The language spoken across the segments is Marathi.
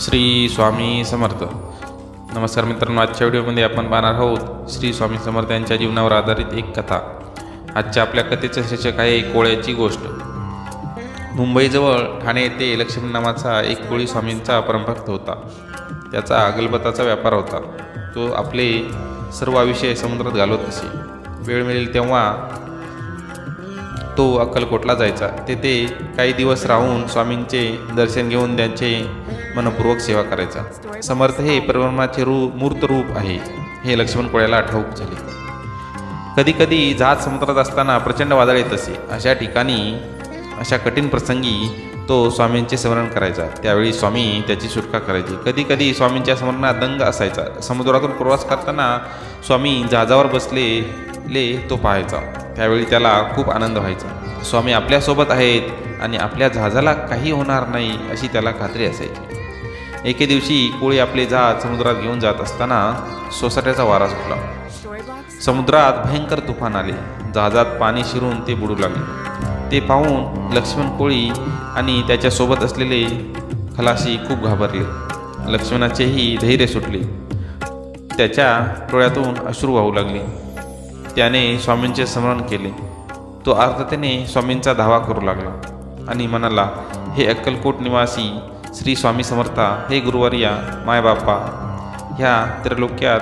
श्री स्वामी समर्थ. नमस्कार मित्रांनो आजच्या व्हिडिओमध्ये आपण पाहणार आहोत श्री स्वामी समर्थ यांच्या जीवनावर आधारित एक कथा. आजच्या आपल्या कथेचं शीर्षक आहे कोळ्याची गोष्ट. मुंबईजवळ ठाणे येथे लक्ष्मी नावाचा एक कोळी स्वामींचा परमभक्त होता. त्याचा अगलबताचा व्यापार होता. तो आपले सर्व आयुष्य समुद्रात घालवत असे. वेळ मिळेल तेव्हा तो अक्कलकोटला जायचा. तेथे काही दिवस राहून स्वामींचे दर्शन घेऊन त्यांचे मनपूर्वक सेवा करायचा. समर्थ हे परब्रह्माचे रू मूर्त रूप आहे. हे लक्ष्मण कोळ्याला ठाऊक झाले. कधी कधी जहाज समुद्रात असताना प्रचंड वादळ येत असे. अशा ठिकाणी अशा कठीण प्रसंगी तो स्वामींचे स्मरण करायचा. त्यावेळी स्वामी त्याची सुटका करायची. कधी कधी स्वामींच्या स्मरणात दंग असायचा. समुद्रातून प्रवास करताना स्वामी जहाजावर बसलेले तो पाहायचा. त्यावेळी त्याला खूप आनंद व्हायचा. स्वामी आपल्यासोबत आहेत आणि आपल्या जहाजाला काही होणार नाही अशी त्याला खात्री असायची. एके दिवशी कोळी आपले जहाज समुद्रात घेऊन जात असताना सोसाट्याचा वारा सुटला. समुद्रात भयंकर तुफान आले. जहाजात पाणी शिरून ते बुडू लागले. ते पाहून लक्ष्मण कोळी आणि त्याच्यासोबत असलेले खलाशी खूप घाबरले. लक्ष्मणाचेही धैर्य सुटले. त्याच्या डोळ्यातून अश्रू वाहू लागले. त्याने स्वामींचे स्मरण केले. तो आर्ततेने स्वामींचा धावा करू लागला आणि म्हणाला हे अक्कलकोट निवासी श्री स्वामी समर्था हे गुरुवर्या मायबापा ह्या त्रिलोक्यात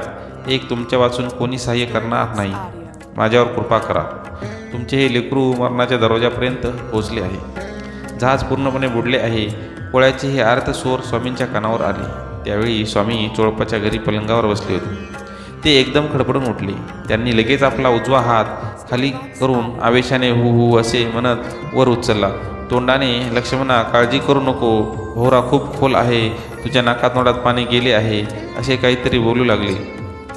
एक तुमच्या वाचून कोणी सहाय्य करणार नाही. माझ्यावर कृपा करा. तुमचे हे लेकरू मरणाच्या दरवाजापर्यंत पोचले आहे. जहाज पूर्णपणे बुडले आहे. कोळ्याचे हे आर्त स्वर स्वामींच्या कानावर आले. त्यावेळी स्वामी चोळपाच्या घरी पलंगावर बसले होते. ते एकदम खडबडून उठले. त्यांनी लगेच आपला उजवा हात खाली करून आवेशाने हु हु असे म्हणत वर उचलला. तोंडाने लक्ष्मणा काळजी करू नको. भोवरा खूप खोल आहे. तुझ्या नाकातोंडात पाणी गेले आहे. असे काहीतरी बोलू लागले.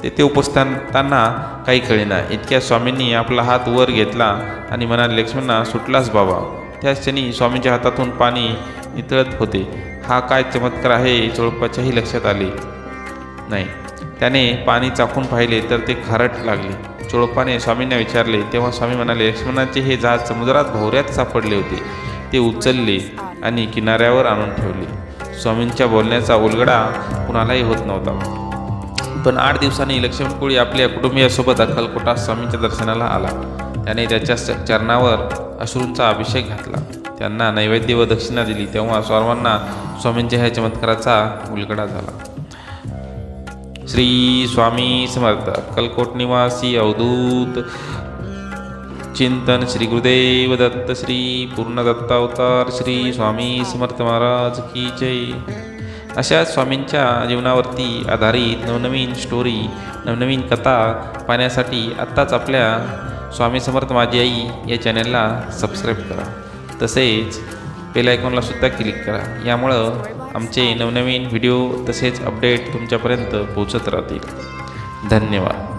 तेथे उपस्थितांना काही कळेना. इतक्या स्वामींनी आपला हात वर घेतला आणि म्हणाले लक्ष्मणा सुटलास बाबा. त्याच क्षणी स्वामींच्या हातातून पाणी नितळत होते. हा काय चमत्कार आहे? चोळपाच्याही लक्षात आले नाही. त्याने पाणी चाखून पाहिले तर ते खारट लागले. चोळपाने स्वामींना विचारले तेव्हा स्वामी म्हणाले लक्ष्मणाचे हे जहाज समुद्रात भोवऱ्यात सापडले होते. ते उचलले आणि किनाऱ्यावर आणून ठेवले. स्वामींच्या बोलण्याचा उलगडा कुणालाही होत नव्हता. पण आठ दिवसांनी लक्ष्मण कोळी आपल्या कुटुंबियासोबत अक्कलकोटा स्वामींच्या दर्शनाला आला. त्याने त्याच्या चरणावर अश्रूंचा अभिषेक घातला. त्यांना नैवेद्य व दक्षिणा दिली. तेव्हा सर्वांना स्वामींच्या ह्या चमत्काराचा उलगडा झाला. श्री स्वामी समर्थ अक्कलकोट निवासी अवधूत चिंतन श्री गुरुदेव दत्त श्री पूर्ण दत्तावतार श्री स्वामी समर्थ महाराज की जय. अशा स्वामींच्या जीवनावरती आधारित नवनवीन स्टोरी नवनवीन कथा पाहण्यासाठी आत्ताच आपल्या स्वामी समर्थ माझी आई या चॅनलला सबस्क्राईब करा. तसेच बेल सुद्धा क्लिक करा. यामुळं आमचे नवनवीन व्हिडिओ तसेच अपडेट तुमच्यापर्यंत पोहोचत राहतील. धन्यवाद.